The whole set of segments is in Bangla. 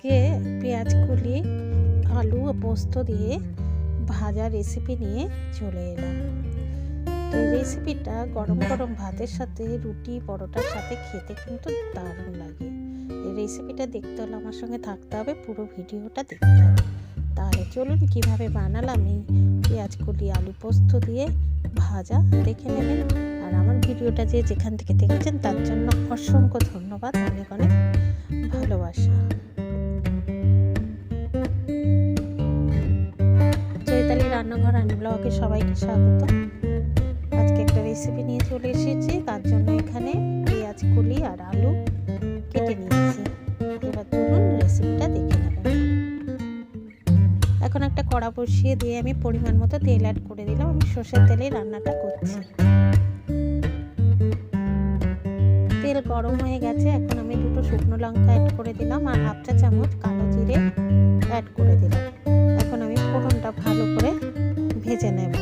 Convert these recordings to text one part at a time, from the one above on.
আজকে পেঁয়াজ কুলি, আলু পোস্ত দিয়ে ভাজা রেসিপি নিয়ে চলে এলাম। তো রেসিপিটা গরম গরম ভাতের সাথে, রুটি, পরোটার সাথে খেতে কিন্তু দারুণ লাগে। এই রেসিপিটা দেখতে হলে আমার সঙ্গে থাকতে হবে, পুরো ভিডিওটা দেখতে হবে। তাহলে চলুন কীভাবে বানালাম এই পেঁয়াজ কুলি, আলু পোস্ত দিয়ে ভাজা দেখে নেবেন। আর আমার ভিডিওটা যে যেখান থেকে দেখেছেন, তার জন্য অসংখ্য ধন্যবাদ। অনেক অনেক আনি ব্লগে সবাইকে স্বাগত। আজকে একটা রেসিপি নিয়ে চলে এসেছি, তার জন্য এখানে পেঁয়াজ, কুলি আর আলু কেটে নিয়েছি। এবার চলুন রেসিপিটা দেখে নেবেন এখন একটা কড়া বসিয়ে দিয়ে আমি পরিমাণ মতো তেল অ্যাড করে দিলাম। আমি সর্ষের তেলেই রান্নাটা করছি। তেল গরম হয়ে গেছে, এখন আমি দুটো শুকনো লঙ্কা অ্যাড করে দিলাম আর হাফ চা চামচ কালো জিরে অ্যাড করে দিলাম। আমি ভালো করে ভেজে নেব।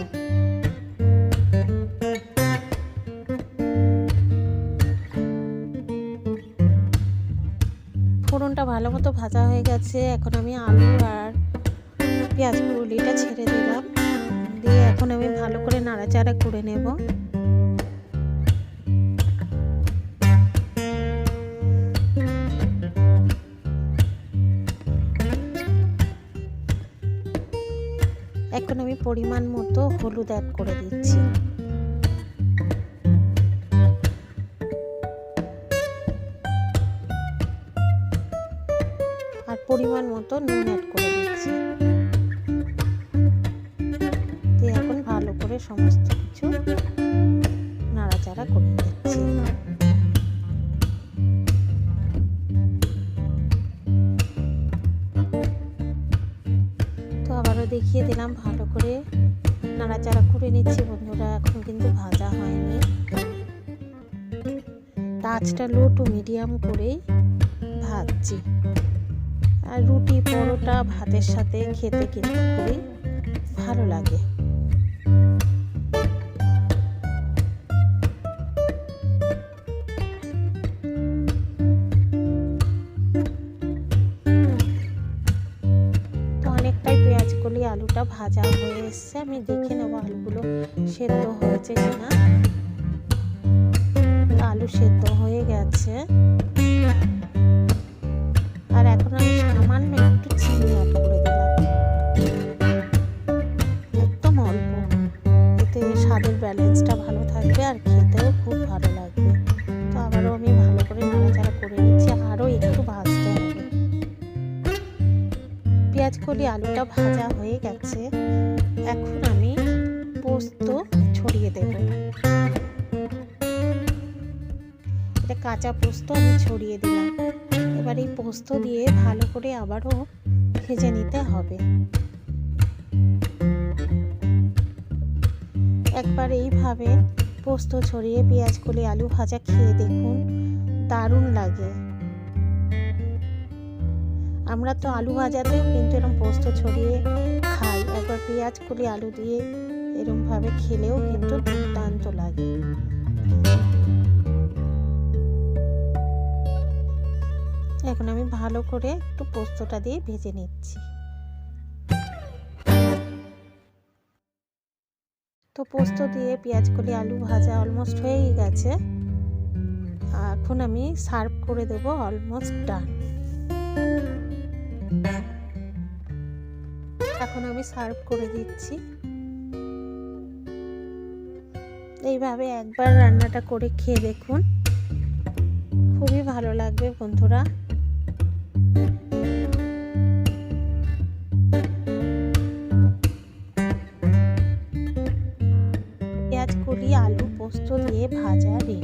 ফোড়নটা ভালো মতো ভাজা হয়ে গেছে। এখন আমি আলু আর পেঁয়াজ কুলিটা ছেড়ে দিলাম। দিয়ে এখন আমি ভালো করে নাড়াচাড়া করে নেব। এখন আমি পরিমাণ মতো হলুদ অ্যাড করে দিচ্ছি। আর পরিমাণ মতো নুন অ্যাড করে দিচ্ছি। দিয়ে এখন ভালো করে সমস্ত কিছু নাড়াচাড়া করে দিচ্ছি দেখিয়ে দিলাম, ভালো করে নাড়াচাড়া করে নিচ্ছি বন্ধুরা, এখন কিন্তু ভাজা হয়নি। আঁচটা লো টু মিডিয়াম করেই ভাজছি। আর রুটি পরোটা ভাতের সাথে খেতে কিন্তু খুবই ভালো লাগে। কলি আলুটা ভাজা হয়ে এসছে। আমি দেখে নেব আলুগুলো সেদ্ধ হয়েছে কিনা। আলু সেদ্ধ হয়ে গেছে। কলি আলুটা ভাজা হয়ে গেছে। এখন আমি পোস্ত ছড়িয়ে দেব। এটা কাঁচা পোস্ত আমি ছড়িয়ে দিলাম। এবার এই পোস্ত দিয়ে ভালো করে আবারও ভেজে নিতে হবে। একবার এইভাবে পোস্ত ছড়িয়ে পেঁয়াজ আলু ভাজা খেয়ে দেখুন। দারুণ লাগে। আমরা তো আলু ভাজাতেও কিন্তু এরকম পোস্ত ছড়িয়ে খাই। একবার পেঁয়াজ কলি আলু দিয়ে এরকমভাবে খেলেও কিন্তু দুর্দান্ত লাগে। এখন আমি ভালো করে একটু পোস্তটা দিয়ে ভেজে নিচ্ছি। তো পোস্ত দিয়ে পেঁয়াজ কলি আলু ভাজা অলমোস্ট হয়েই গেছে। এখন আমি সার্ভ করে দেবো অলমোস্ট ডান এখন আমি সার্ভ করে দিচ্ছি। এইভাবে একবার রান্নাটা করে খেয়ে দেখুন। খুবই ভালো লাগবে বন্ধুরা। পেঁয়াজ কলি আলু পোস্ত দিয়ে ভাজা রেডি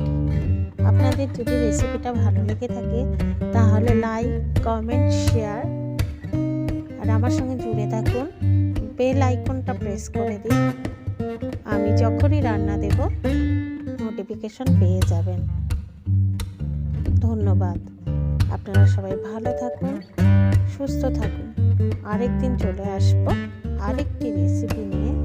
আপনাদের যদি রেসিপিটা ভালো লেগে থাকে, তাহলে লাইক কমেন্ট শেয়ার আর আমার সঙ্গে জুড়ে থাকুন। বেল আইকনটা প্রেস করে দিন। আমি যখনই রান্না দেব নোটিফিকেশন পেয়ে যাবেন। ধন্যবাদ। আপনারা সবাই ভালো থাকুন, সুস্থ থাকুন। আরেকদিন চলে আসব আরেকটি রেসিপি নিয়ে।